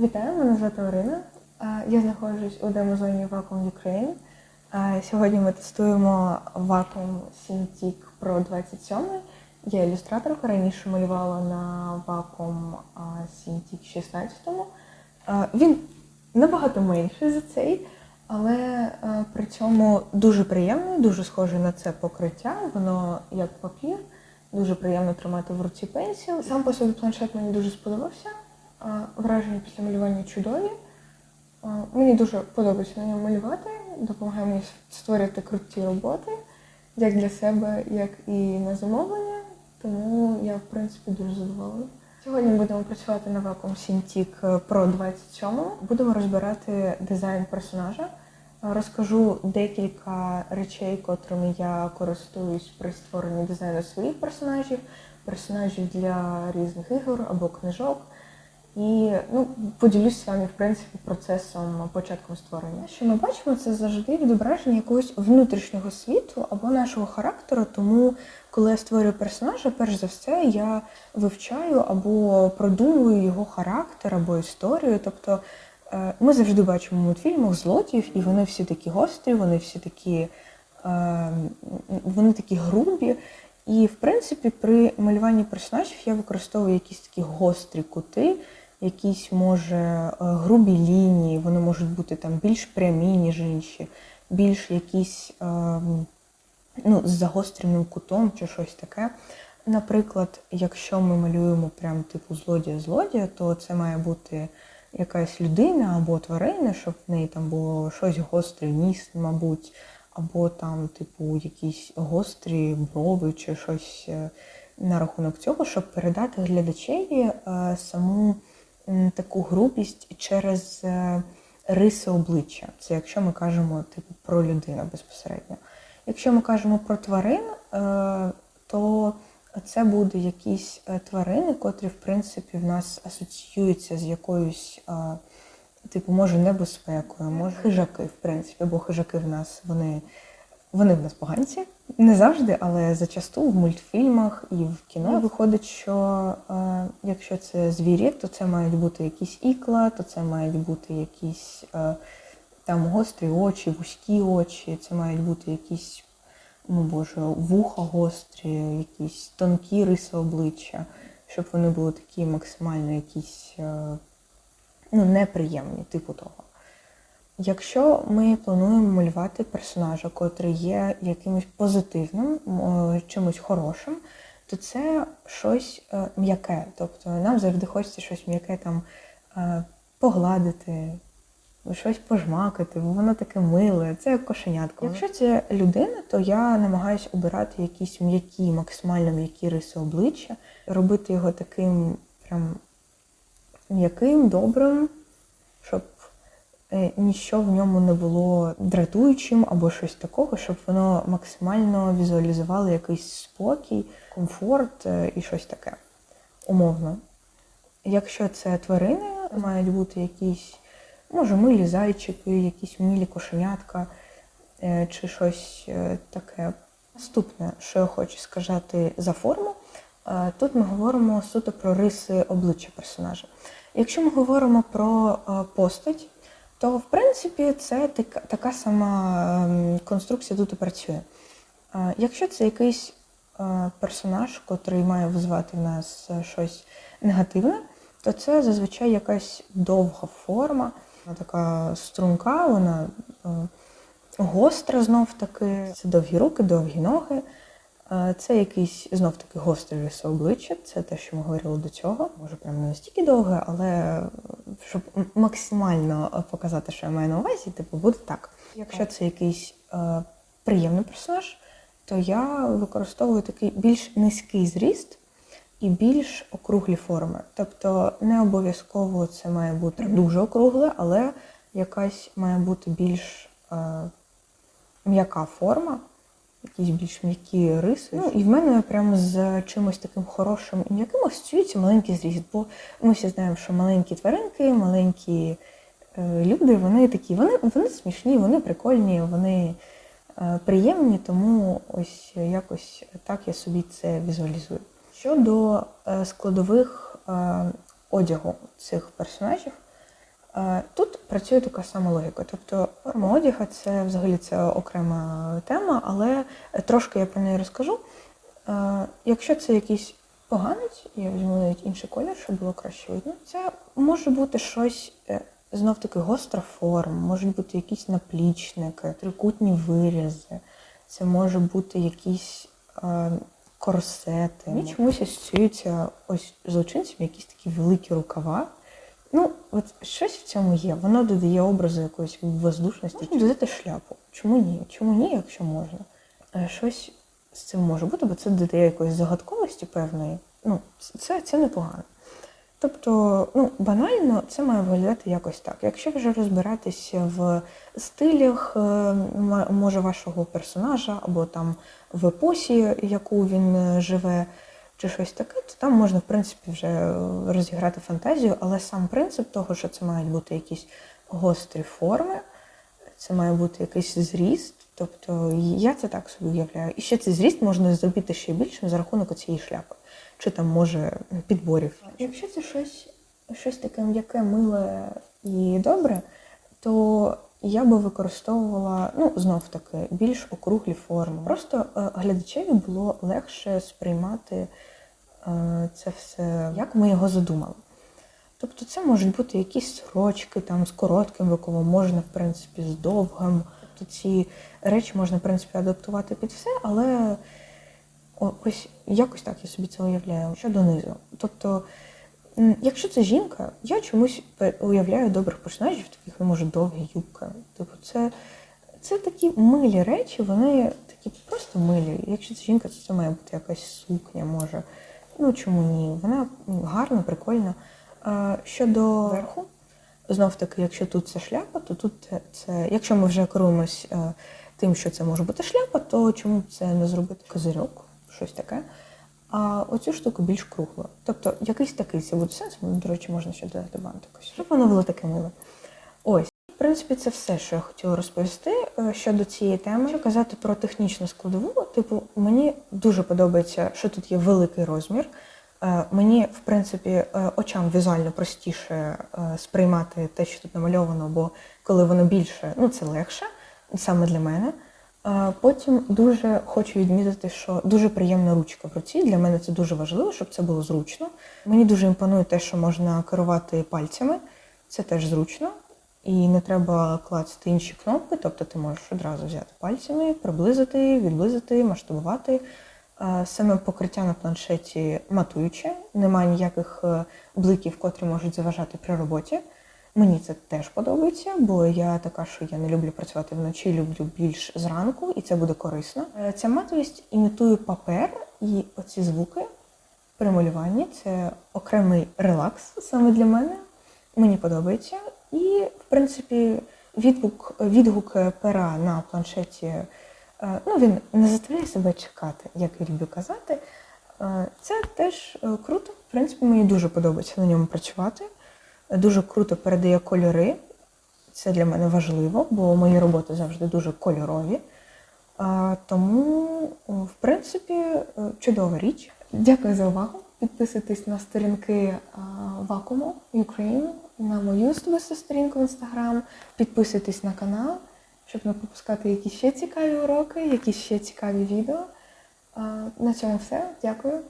Вітаю, мене звати Орина. Е, Я знаходжусь у демозоні Vacuum Ukraine. Сьогодні ми тестуємо Vacuum Cintiq Pro 27. Я ілюстраторка, раніше малювала на Vacuum Cintiq 16. Е, Він набагато менший за цей, але при цьому дуже приємний, дуже схожий на це покриття. Воно як папір, дуже приємно тримати в руці пенсіл. Сам по собі планшет мені дуже сподобався. Враження після малювання чудові. Мені дуже подобається на ньому малювати, допомагає мені створювати круті роботи, як для себе, як і на замовлення. Тому я, в принципі, дуже задоволена. Сьогодні будемо працювати на Vacuum Cintiq Pro 27. Будемо розбирати дизайн персонажа. Розкажу декілька речей, котрими я користуюсь при створенні дизайну своїх персонажів, персонажів для різних ігор або книжок. І ну, поділюсь з вами, в принципі, процесом початком створення. Що ми бачимо, це завжди відображення якогось внутрішнього світу або нашого характеру. Тому, коли я створюю персонажа, перш за все я вивчаю або продумую його характер або історію. Тобто е, ми завжди бачимо в мультфільмах злодіїв, і вони всі такі гострі, вони всі такі, е, вони такі грубі. І, в принципі, при малюванні персонажів я використовую якісь такі гострі кути, якісь, може, е, грубі лінії, вони можуть бути там більш прямі, ніж інші, більш якісь ем, ну, з загостреним кутом чи щось таке. Наприклад, якщо ми малюємо прям типу злодія-злодія, то це має бути якась людина або тварина, щоб в неї там було щось гостре, ніс, мабуть, або там, типу, якісь гострі брови чи щось е, на рахунок цього, щоб передати глядачеві е, саму таку грубість через е, риси обличчя. Це якщо ми кажемо типу, про людину безпосередньо. Якщо ми кажемо про тварин, е, то це буде якісь е, тварини, котрі, в принципі, в нас асоціюються з якоюсь, е, типу, може, небезпекою, може хижаки, в принципі, бо хижаки в нас вони, вони в нас поганці. Не завжди, але зачасту в мультфільмах і в кіно виходить, що е, якщо це звірі, то це мають бути якісь ікла, то це мають бути якісь е, там гострі очі, вузькі очі, це мають бути якісь, ну боже, вуха гострі, якісь тонкі риси обличчя, щоб вони були такі максимально якісь е, ну, неприємні, типу того. Якщо ми плануємо малювати персонажа, котрий є якимось позитивним, чимось хорошим, то це щось е, м'яке. Тобто нам завжди хочеться щось м'яке там е, погладити, щось пожмакати, бо воно таке миле, це як кошенятко. Якщо це людина, то я намагаюся обирати якісь м'які, максимально м'які риси обличчя, робити його таким прям м'яким, добрим, щоб ніщо в ньому не було дратуючим або щось такого, щоб воно максимально візуалізувало якийсь спокій, комфорт е, і щось таке. Умовно. Якщо це тварини, мають бути якісь, може, милі зайчики, якісь милі кошенятка е, чи щось е, таке. Наступне, що я хочу сказати за форму, е, тут ми говоримо суто про риси обличчя персонажа. Якщо ми говоримо про е, постать, то в принципі це така, сама ем, конструкція тут і працює. Е, Якщо це якийсь е, персонаж, котрий має визвати в нас е, щось негативне, то це зазвичай якась довга форма, вона така струнка, вона гостра знов таки. Це довгі руки, довгі ноги. Це якийсь знов таки гострий рис обличчя, це те, що ми говорили до цього. Може, прям не настільки довге, але щоб максимально показати, що я маю на увазі, типу буде так. Якщо це якийсь е, приємний персонаж, то я використовую такий більш низький зріст і більш округлі форми. Тобто не обов'язково це має бути дуже округле, але якась має бути більш е, м'яка форма, якісь більш м'які риси. Ну і в мене прямо з чимось таким хорошим і м'яким асоціюється маленький зріст, бо ми всі знаємо, що маленькі тваринки, маленькі е, люди, вони такі, вони, вони смішні, вони прикольні, вони е, приємні, тому ось якось так я собі це візуалізую. Щодо е, складових е, одягу цих персонажів, Е, Тут працює така сама логіка. Тобто форма одяга це взагалі це окрема тема, але трошки я про неї розкажу. Е, Якщо це якийсь поганець, я візьму навіть інший колір, щоб було краще видно. Це може бути щось е, знов таки гостра форма, можуть бути якісь наплічники, трикутні вирізи, це може бути якісь е, корсети. Мені чомусь асоціюються ось злочинцям якісь такі великі рукава. Ну, от щось в цьому є. Воно додає образу якоїсь воздушності. Можна додати шляпу. Чому ні? Чому ні, якщо можна? Е, Щось з цим може бути, бо це додає якоїсь загадковості певної. Ну, це, це непогано. Тобто, ну, банально це має виглядати якось так. Якщо вже розбиратися в стилях, е, може, вашого персонажа, або там в епосі, яку він е, живе, чи щось таке, то там можна, в принципі, вже е, розіграти фантазію, але сам принцип того, що це мають бути якісь гострі форми, це має бути якийсь зріст. Тобто я це так собі уявляю. І ще цей зріст можна зробити ще більшим за рахунок цієї шляпи, чи там може підборів. Якщо це щось, щось таке м'яке, миле і добре, то я би використовувала, ну знов таки, більш округлі форми. Просто е, глядачеві було легше сприймати е, це все, як ми його задумали. Тобто це можуть бути якісь сорочки там з коротким рукавом, можна, в принципі, з довгим. Тобто ці речі можна, в принципі, адаптувати під все, але ось якось так я собі це уявляю. Щодо низу. Тобто, якщо це жінка, я чомусь уявляю добрих персонажів, таких, ну, може, довгі юбки. Типу, це, це такі милі речі, вони такі просто милі. Якщо це жінка, то це має бути якась сукня, може. Ну чому ні? Вона гарна, прикольна. Щодо верху, знов таки, якщо тут це шляпа, то тут це, якщо ми вже керуємось е, тим, що це може бути шляпа, то чому це не зробити козирьок, щось таке. А оцю штуку більш кругло. Тобто якийсь такий це буде сенс, до речі, можна ще додати бантик. Щоб воно було таке миле. Ось. В принципі, це все, що я хотіла розповісти е, щодо цієї теми. Якщо казати про технічну складову, типу, мені дуже подобається, що тут є великий розмір. Е, Мені, в принципі, е, очам візуально простіше сприймати те, що тут намальовано, бо коли воно більше, ну це легше, саме для мене. Потім дуже хочу відмітити, що дуже приємна ручка в руці. Для мене це дуже важливо, щоб це було зручно. Мені дуже імпонує те, що можна керувати пальцями. Це теж зручно. І не треба клацати інші кнопки, тобто ти можеш одразу взяти пальцями, приблизити, відблизити, масштабувати. Саме покриття на планшеті матуюче, немає ніяких е, бликів, котрі можуть заважати при роботі. Мені це теж подобається, бо я така, що я не люблю працювати вночі, люблю більш зранку, і це буде корисно. Е, Ця матовість імітує папер, і оці звуки при малюванні це окремий релакс саме для мене. Мені подобається. І, в принципі, відгук, відгук пера на планшеті, е, ну, він не заставляє себе чекати, як я люблю казати. Е, Це теж круто. В принципі, мені дуже подобається на ньому працювати. Дуже круто передає кольори. Це для мене важливо, бо мої роботи завжди дуже кольорові. Тому, в принципі, е, чудова річ. Дякую за увагу. Підписуйтесь на сторінки а, Вакууму Україну, на мою особисту сторінку в інстаграм. Підписуйтесь на канал, щоб не пропускати якісь ще цікаві уроки, якісь ще цікаві відео. На цьому все. Дякую.